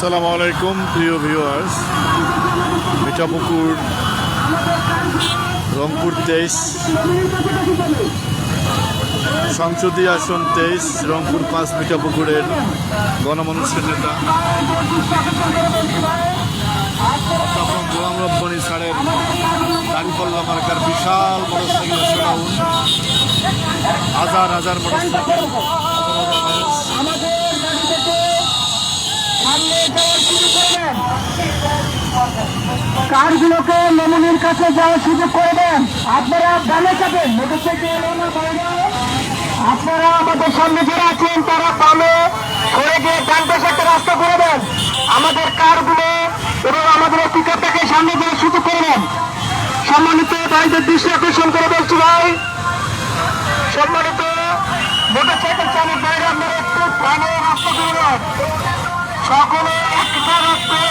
আসসালামু আলাইকুম, প্রিয় ভিউয়ার্স মিঠাপুকুর, রংপুর তেইশ, সংসদীয় আসন তেইশ, রংপুর পাঁচ মিঠাপুকুরের গণমানুষের নেতা গোলাম রব্বানি স্যারের দাঁড়িপাল্লা মার্কার বিশাল মোটরসাইকেল শোডাউন হাজার হাজার মোটরসাইকেল কারগুলোকে নমুনির কাছে যাওয়ার সুযোগ করে দেন। আপনারা ডানে যাবেন মোটরসাইকেল আপনারা আমাদের সামনে যারা আছেন, তারা বামে সরে গিয়ে ডান একটা রাস্তা করে দেন। আমাদের কারগুলো এবং আমাদের পিকআপটাকে সামনে যাওয়ার সুযোগ করে দেন। সম্মানিত ভাইদের দৃষ্টি আকর্ষণ করে বলছি ভাই। সম্মানিত মোটরসাইকেল চালক ভাইরা, আপনারা একটু ডানে রাস্তা করে দেন। সকলে একটা রাস্তায়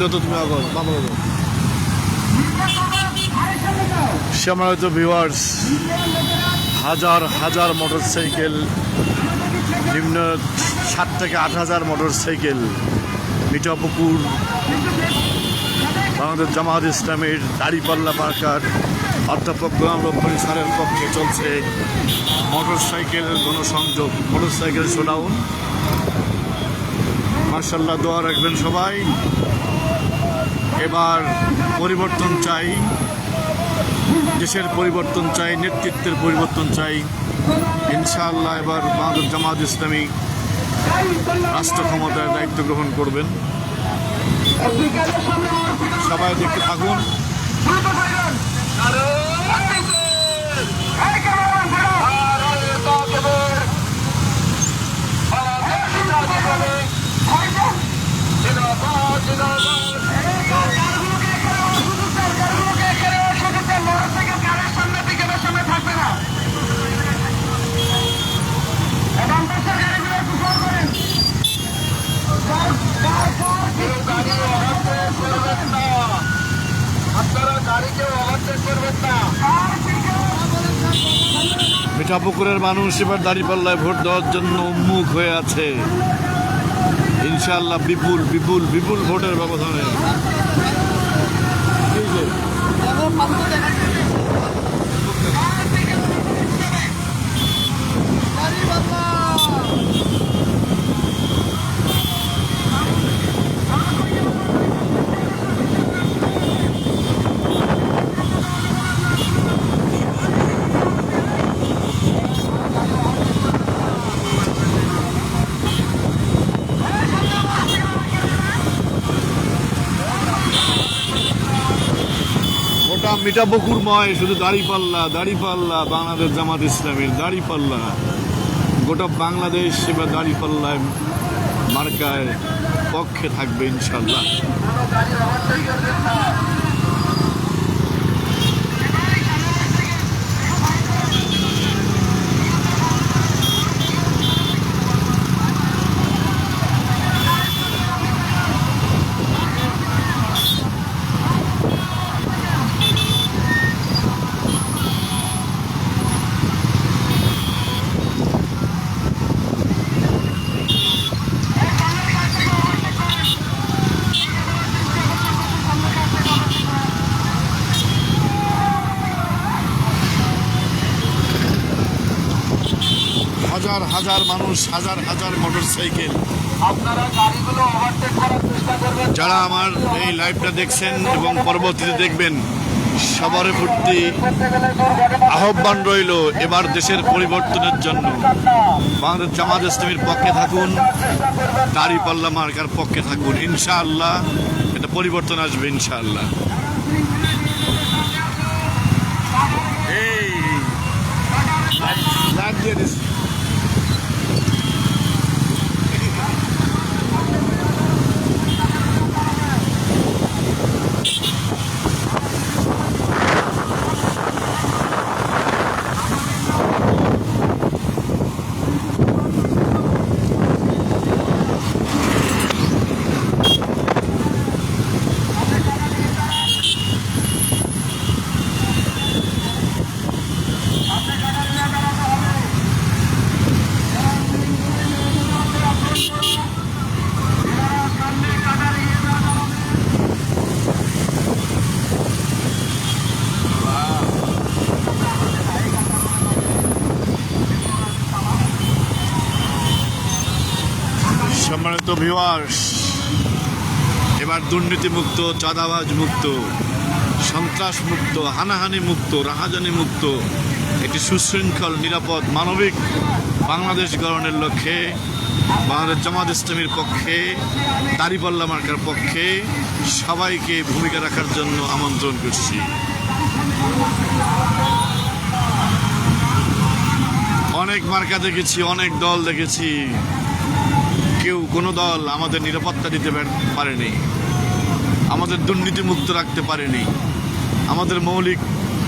তো তুমি বাবা শ্যামলায়িত ভিউয়ার্স হাজার হাজার মোটরসাইকেল নিম্ন সাত থেকে আট হাজার মোটরসাইকেল মিঠাপুকুর, বাংলাদেশ জামাত ইসলামের দাড়িপাল্লা পার্কার, অধ্যাপক গোলাম রব্বানি স্যারের পক্ষে চলছে মোটরসাইকেল গণসংযোগ মোটরসাইকেল শোডাউন মার্শাল্লাহ দোয়া রাখবেন সবাই। এবার পরিবর্তন চাই, দেশের পরিবর্তন চাই, নেতৃত্বের পরিবর্তন চাই। ইনশাআল্লাহ এবার বাংলাদেশ জামাত ইসলামী রাষ্ট্র ক্ষমতায় দায়িত্ব গ্রহণ করবেন। সবাই দেখতে থাকুন আপনারা গাড়িকে ওভারটেক করবেন না মিঠাপুকুরের মানুষ এবার দাঁড়িপাল্লায় ভোট দেওয়ার জন্য উন্মুখ হয়ে আছে। ইনশাল্লাহ বিপুল বিপুল বিপুল ভোটের ব্যবধানে। পিঠা বকুরময় শুধু দাড়ি পাল্লা দাড়ি পাল্লা, বাংলাদেশ জামাত ইসলামের দাড়ি পাল্লা। গোটা বাংলাদেশ এবার দাড়ি পাল্লায় মার্কায় পক্ষে থাকবে ইনশাল্লাহ হাজার হাজার মানুষ হাজার হাজার মোটর সাইকেল যারা আমার এই লাইভটা দেখছেন এবং পরবর্তীতে দেখবেন সবার প্রতি আহ্বান রইল এবার দেশের পরিবর্তনের জন্য। বাংলাদেশ জামাত ইসলামীর পক্ষে থাকুন দাড়ি পাল্লা মার্কার পক্ষে থাকুন। ইনশাআল্লাহ এটা পরিবর্তন আসবে ইনশাআল্লাহ। সম্মানিত ভিউয়ার্স এবার দুর্নীতি মুক্ত চাঁদাবাজ মুক্ত সন্ত্রাস মুক্ত হানাহানি মুক্ত রাহাজানি মুক্ত একটি সুশৃঙ্খল, নিরাপদ, মানবিক বাংলাদেশ গড়নের লক্ষ্যে, বাংলাদেশ জামাত ইসলামীর পক্ষে, দাড়িপাল্লা মার্কার পক্ষে সবাইকে ভূমিকা রাখার জন্য আমন্ত্রণ করছি। অনেক মার্কা দেখেছি, অনেক দল দেখেছি। কেউ কোনো দল আমাদের নিরাপত্তা দিতে পারেনি। আমাদের দুর্নীতিমুক্ত রাখতে পারেনি। আমাদের মৌলিক,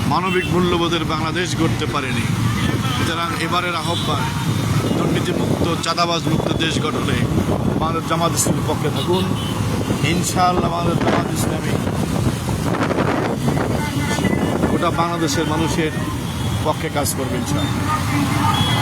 মানবিক মূল্যবোধের বাংলাদেশ গড়তে পারেনি। সুতরাং এবারের আহ্বান, দুর্নীতিমুক্ত, চাঁদাবাজ মুক্ত দেশ গঠনে বাংলাদেশ জামাত ইসলামের পক্ষে থাকুন। ইনশাআল্লাহ আমাদের জামাত ইসলামী গোটা বাংলাদেশের মানুষের পক্ষে কাজ করবে ইনশাআল্লাহ।